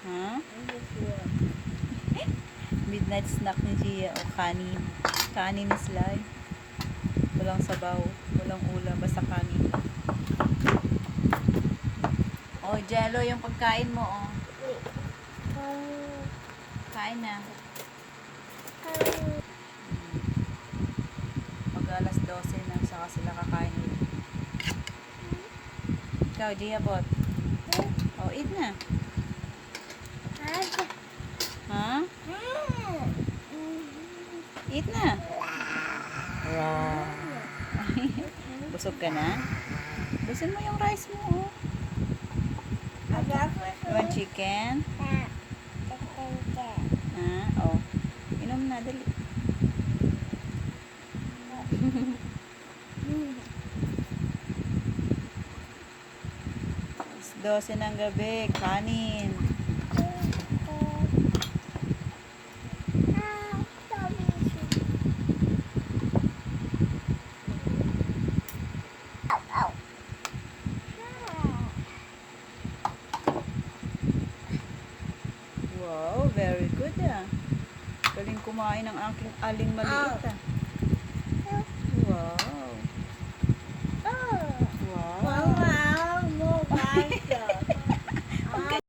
Ha? Midnight snack ni Gia o kanin. Kanin ni Sly. Walang sabaw, walang ulam, basta kanin. Oh, Jello, yung pagkain mo, oh. Kain na. Pag alas 12 na, saka sila kakain ulit. Ikaw, Gia, bot. Oh, eat na. Ha? Eat na. Wow. Busog ka na? Busin mo yung rice mo, oh. You want chicken? Ha? Oh. Inom na, dali. 12 ng gabi, kanin. Wow, very good ah. Galing kumain ng aking aling maliit ah.